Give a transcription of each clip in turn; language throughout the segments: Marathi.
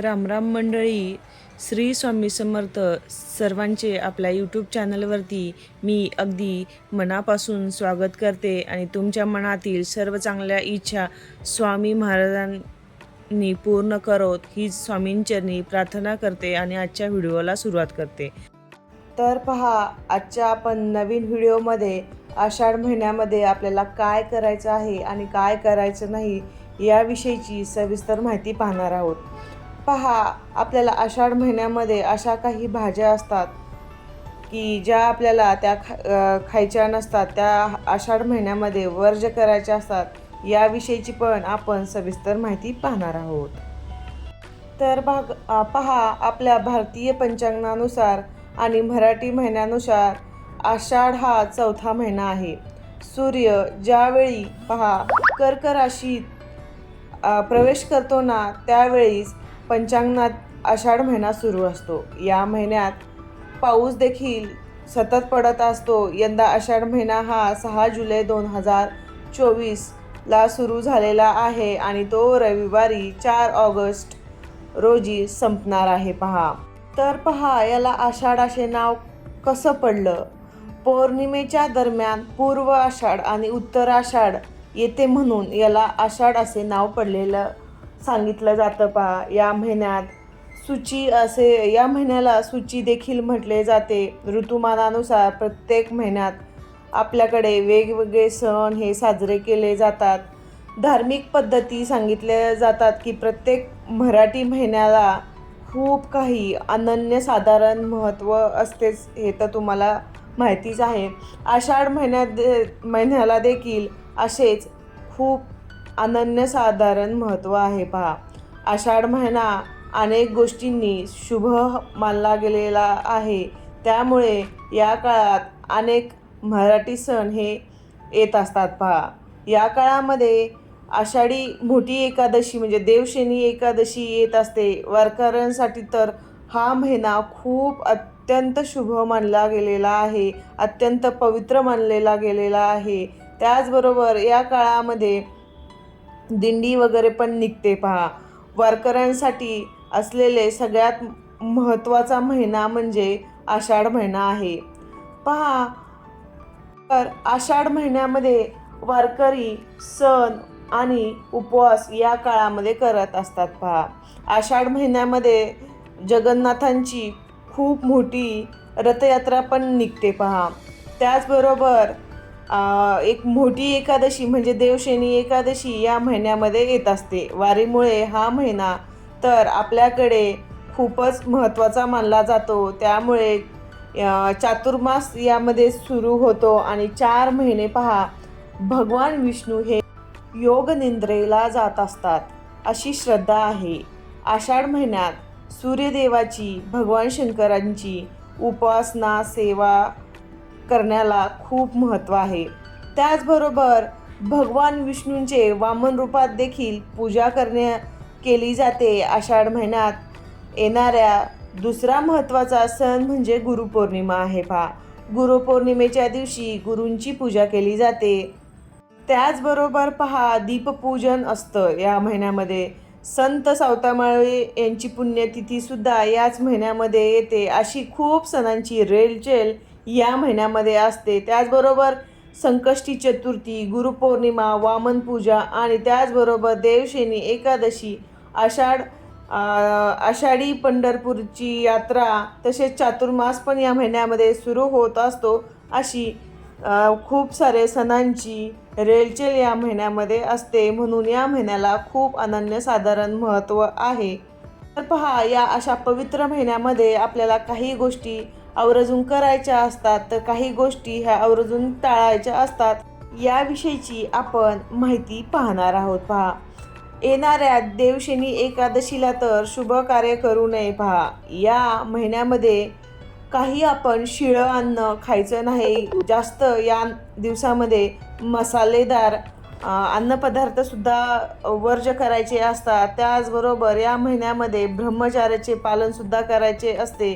रामराम मंडळी श्री स्वामी समर्थ सर्वांचे आपल्या यूट्यूब चॅनलवरती मी अगदी मनापासून स्वागत करते आणि तुमच्या मनातील सर्व चांगल्या इच्छा स्वामी महाराजांनी पूर्ण करोत ही स्वामींचरणी प्रार्थना करते आणि आजच्या व्हिडिओला सुरुवात करते. तर पहा आजच्या आपण नवीन व्हिडिओमध्ये आषाढ महिन्यामध्ये आपल्याला काय करायचं आहे आणि काय करायचं नाही याविषयीची सविस्तर माहिती पाहणार आहोत. पहा आपल्याला आषाढ महिन्यामध्ये अशा काही भाज्या असतात की ज्या आपल्याला त्या खा खायच्या नसतात त्या आषाढ महिन्यामध्ये वर्ज करायच्या असतात याविषयीची पण आपण सविस्तर माहिती पाहणार आहोत. तर भाग पहा आपल्या भारतीय पंचांगानुसार आणि मराठी महिन्यानुसार आषाढ हा चौथा महिना आहे. सूर्य ज्यावेळी पहा कर्क राशीत प्रवेश करतो ना त्यावेळीच पंचांगणात आषाढ महिना सुरू असतो. या महिन्यात पाऊस देखील सतत पडत असतो. यंदा आषाढ महिना हा सहा जुलै दोन हजार चोवीसला सुरू झालेला आहे आणि तो रविवारी चार ऑगस्ट रोजी संपणार आहे. पहा. तर पहा याला आषाढ असे नाव कसं पडलं? पौर्णिमेच्या दरम्यान पूर्व आषाढ आणि उत्तर आषाढ येते म्हणून याला आषाढ असे नाव पडलेलं सांगितलं जातं पहा या महिन्यात. सूची असे या महिन्याला सूची देखील म्हटले जाते. ऋतुमानानुसार प्रत्येक महिन्यात आपल्याकडे वेगवेगळे सण हे साजरे केले जातात. धार्मिक पद्धती सांगितल्या जातात की प्रत्येक मराठी महिन्याला खूप काही अनन्यसाधारण महत्त्व असतेच हे तर तुम्हाला माहितीच आहे. आषाढ महिन्यात दे महिन्याला देखील असेच खूप अनन्यसाधारण महत्त्व आहे पहा. आषाढ महिना अनेक गोष्टींनी शुभ मानला गेलेला आहे. त्यामुळे या काळात अनेक मराठी सण हे येत असतात पहा. या काळामध्ये आषाढी मोठी एकादशी म्हणजे देवशनी एकादशी येत असते. वारकऱ्यांसाठी तर हा महिना खूप अत्यंत शुभ मानला गेलेला आहे. अत्यंत पवित्र मानलेला गेलेला आहे. त्याचबरोबर या काळामध्ये दिंडी वगैरे पण निघते पहा. वारकऱ्यांसाठी असलेले सगळ्यात महत्त्वाचा महिना म्हणजे आषाढ महिना आहे. पहा तर आषाढ महिन्यामध्ये वारकरी सण आणि उपवास या काळामध्ये करत असतात पहा. आषाढ महिन्यामध्ये जगन्नाथांची खूप मोठी रथयात्रा पण निघते पहा. त्याचबरोबर एक मोठी एकादशी म्हणजे देवशनी एकादशी या महिन्यामध्ये येत असते. वारीमुळे हा महिना तर आपल्याकडे खूपच महत्त्वाचा मानला जातो. त्यामुळे चातुर्मास यामध्ये सुरू होतो आणि चार महिने पहा भगवान विष्णू हे योग निंद्रेला जात असतात अशी श्रद्धा आहे. आषाढ महिन्यात सूर्यदेवाची भगवान शंकरांची उपासना सेवा करण्याला खूप महत्त्व आहे. त्याचबरोबर भगवान विष्णूंचे वामन रूपात देखील पूजा करण्या केली जाते आषाढ महिन्यात. येणाऱ्या दुसरा महत्त्वाचा सण म्हणजे गुरुपौर्णिमा आहे पहा. गुरुपौर्णिमेच्या दिवशी गुरूंची पूजा केली जाते. त्याचबरोबर पहा दीपपूजन असतं या महिन्यामध्ये. संत सावतामाळे यांची पुण्यतिथीसुद्धा याच महिन्यामध्ये येते अशी खूप सणांची रेलचेल या महिन्यामध्ये असते. त्याचबरोबर संकष्टी चतुर्थी गुरुपौर्णिमा वामन पूजा आणि त्याचबरोबर देवशेनी एकादशी आषाढ आषाढी पंढरपूरची यात्रा तसेच चातुर्मास पण या महिन्यामध्ये सुरू होत असतो अशी खूप सारे सणांची रेलचेल या महिन्यामध्ये असते. म्हणून या महिन्याला खूप अनन्यसाधारण महत्त्व आहे. तर पहा या अशा पवित्र महिन्यामध्ये आपल्याला काही गोष्टी आवर्जून करायच्या असतात तर काही गोष्टी ह्या आवर्जून टाळायच्या असतात. याविषयीची आपण माहिती पाहणार आहोत पहा. येणाऱ्या देवशनी एकादशीला तर शुभ कार्य करू नये पहा. या महिन्यामध्ये काही आपण शिळं अन्न खायचं नाही. जास्त या दिवसामध्ये मसालेदार अन्नपदार्थसुद्धा वर्ज करायचे असतात. त्याचबरोबर या महिन्यामध्ये ब्रह्मचार्याचे पालनसुद्धा करायचे असते.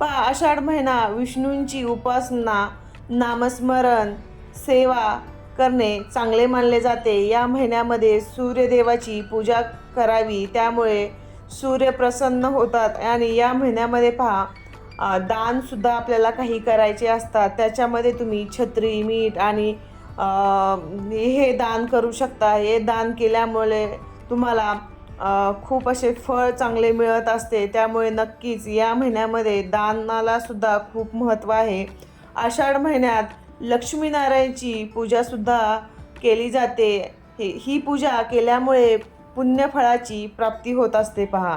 पहा आषाढ महिना विष्णूंची उपासना नामस्मरण सेवा करणे चांगले मानले जाते. या महिन्यामध्ये सूर्यदेवाची पूजा करावी त्यामुळे सूर्य प्रसन्न होतात. आणि या महिन्यामध्ये पहा दानसुद्धा आपल्याला काही करायचे असतात. त्याच्यामध्ये तुम्ही छत्री मीठ आणि हे दान करू शकता. हे दान केल्यामुळे तुम्हाला खूप असे फळ चांगले मिळत असते. त्यामुळे नक्कीच या महिन्यामध्ये दानाला सुद्धा खूप महत्त्व आहे. आषाढ महिन्यात लक्ष्मीनारायणची पूजासुद्धा केली जाते. हे ही पूजा केल्यामुळे पुण्यफळाची प्राप्ती होत असते पहा.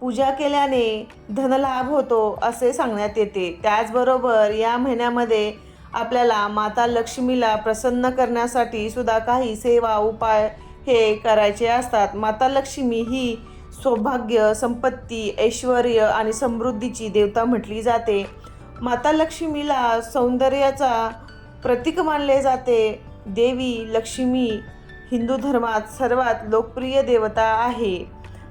पूजा केल्याने धनलाभ होतो असे सांगण्यात येते. त्याचबरोबर या महिन्यामध्ये आपल्याला माता लक्ष्मीला प्रसन्न करण्यासाठी सुद्धा काही सेवा उपाय हे करायचे असतात. माता लक्ष्मी ही सौभाग्य संपत्ती ऐश्वर आणि समृद्धीची देवता म्हटली जाते. माता लक्ष्मीला सौंदर्याचा प्रतीक मानले जाते. देवी लक्ष्मी हिंदू धर्मात सर्वात लोकप्रिय देवता आहे.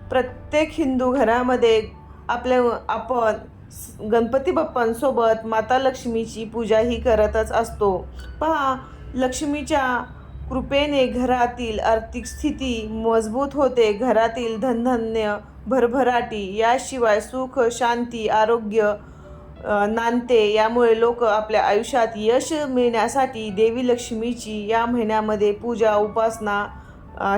प्रत्येक हिंदू घरामध्ये आपल्या आपण स- गणपती बाप्पांसोबत माता लक्ष्मीची पूजाही करतच असतो. पहा लक्ष्मीच्या कृपेने घरातील आर्थिक स्थिती मजबूत होते. घरातील धनधान्य भरभराटी याशिवाय सुख शांती आरोग्य नांदते. यामुळे लोक आपल्या आयुष्यात यश मिळण्यासाठी देवी लक्ष्मीची या महिन्यामध्ये पूजा उपासना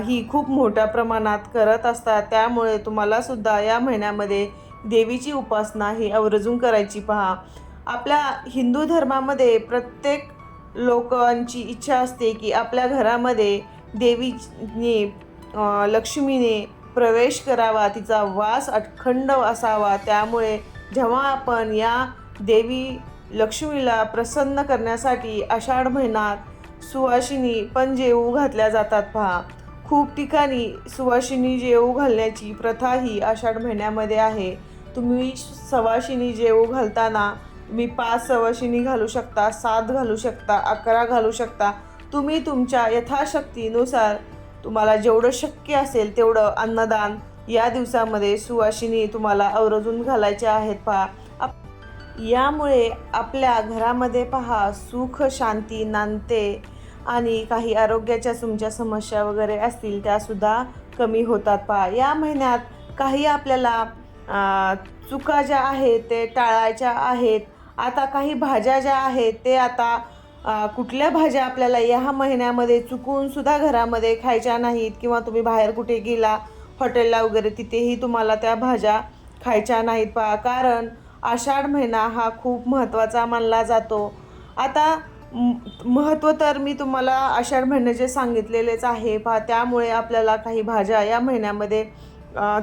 ही खूप मोठ्या प्रमाणात करत असतात. त्यामुळे तुम्हाला सुद्धा या महिन्यामध्ये देवीची उपासना ही आवर्जून करायची पहा. आपल्या हिंदू धर्मामध्ये प्रत्येक लोकांची इच्छा असते की आपल्या घरामध्ये देवीने लक्ष्मीने प्रवेश करावा तिचा वास अखंड असावा. त्यामुळे जेव्हा आपण या देवी लक्ष्मीला प्रसन्न करण्यासाठी आषाढ महिन्यात सुवासिनी पण जेवू घातल्या जातात पहा. खूप ठिकाणी सुवासिनी जेऊ घालण्याची प्रथा ही आषाढ महिन्यामध्ये आहे. तुम्ही सवाशिनी जेवू घालताना तुम्ही पाच सवाशिनी घालू शकता सात घालू शकता अकरा घालू शकता. तुम्ही तुमच्या यथाशक्तीनुसार तुम्हाला जेवढं शक्य असेल तेवढं अन्नदान या दिवसामध्ये सुवासिनी तुम्हाला आवर्जून घालायच्या आहेत पहा. आप- यामुळे आपल्या घरामध्ये पहा सुख शांती नांदते आणि काही आरोग्याच्या तुमच्या समस्या वगैरे असतील त्यासुद्धा कमी होतात पहा. या महिन्यात काही आपल्याला चुका ज्या आहेत ते टाळायच्या आहेत. आता काही भाज्या ज्या आहेत ते आता कुठल्या भाज्या आपल्याला या महिन्यामध्ये चुकूनसुद्धा घरामध्ये खायच्या नाहीत किंवा तुम्ही बाहेर कुठे गेला हॉटेलला वगैरे तिथेही तुम्हाला त्या भाज्या खायच्या नाहीत पहा. कारण आषाढ महिना हा खूप महत्त्वाचा मानला जातो. आता महत्त्व तर मी तुम्हाला आषाढ महिन्याचे सांगितलेलेच आहे पहा. त्यामुळे आपल्याला काही भाज्या या महिन्यामध्ये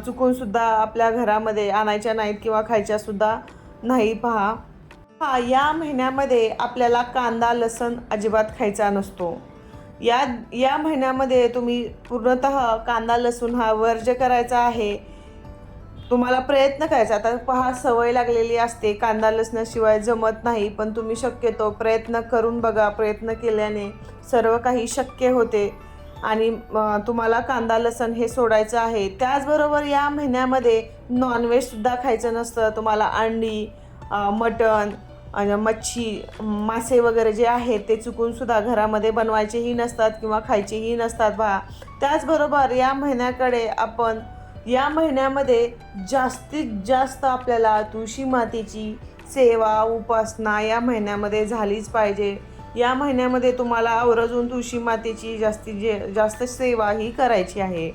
चुकूनसुद्धा आपल्या घरामध्ये आणायच्या नाहीत किंवा खायच्यासुद्धा नाही पहा. हा या महिन्यामध्ये आपल्याला कांदा लसण अजिबात खायचा नसतो. या या महिन्यामध्ये तुम्ही पूर्णतः कांदा लसूण हा वर्ज करायचा आहे. तुम्हाला प्रयत्न करायचा. आता पहा सवय लागलेली असते कांदा लसणाशिवाय जमत नाही पण तुम्ही शक्यतो प्रयत्न करून बघा. प्रयत्न केल्याने सर्व काही शक्य होते. आणि तुम्हाला कांदा लसण हे सोडायचं आहे. त्याचबरोबर या महिन्यामध्ये नॉनव्हेजसुद्धा खायचं नसतं. तुम्हाला अंडी मटण मच्छी मासे वगैरे जे आहेत ते चुकूनसुद्धा घरामध्ये बनवायचेही नसतात किंवा खायचेही नसतात बा. त्याचबरोबर या महिन्याकडे आपण या महिन्यामध्ये जास्तीत जास्त आपल्याला तुळशी मातेची सेवा उपासना या महिन्यामध्ये झालीच पाहिजे. या महिन्यामध्ये तुम्हाला आवर्जून तुळशी मातेची जास्तीत जे जास्त सेवा ही करायची आहे.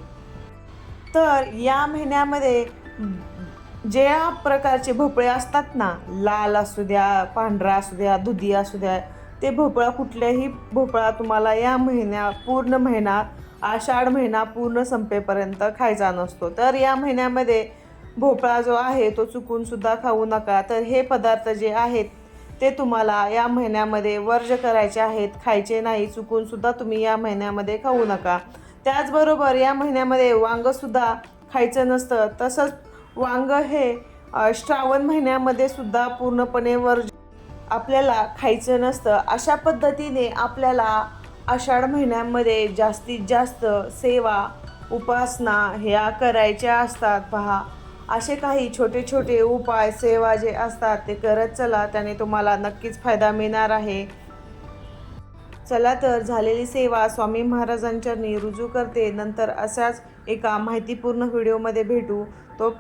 तर या महिन्यामध्ये ज्या प्रकारचे भोपळे असतात ना लाल असू द्या पांढरा असू द्या दुधी असू द्या ते भोपळा कुठल्याही भोपळा तुम्हाला या महिन्या पूर्ण महिना आषाढ महिना पूर्ण संपेपर्यंत खायचा नसतो. तर या महिन्यामध्ये भोपळा जो आहे तो चुकूनसुद्धा खाऊ नका. तर हे पदार्थ जे आहेत ते तुम्हाला या महिन्यामध्ये वर्ज करायचे आहेत खायचे नाही चुकूनसुद्धा तुम्ही या महिन्यामध्ये खाऊ नका. त्याचबरोबर या महिन्यामध्ये वांगंसुद्धा खायचं नसतं तसंच वांग हे श्रावण महिन्यामध्ये सुद्धा पूर्णपणे वर्ज आपल्याला खायचं नसतं. अशा पद्धतीने आपल्याला आषाढ महिन्यामध्ये जास्तीत जास्त सेवा उपासना ह्या करायच्या असतात. पहा असे काही छोटे छोटे उपाय सेवा जे असतात ते करत चला त्याने तुम्हाला नक्कीच फायदा मिळणार आहे. चला तर झालेली सेवा स्वामी महाराजांच्या रुजू करते. नंतर अशाच एका माहितीपूर्ण व्हिडिओमध्ये भेटू. तोपर्यंत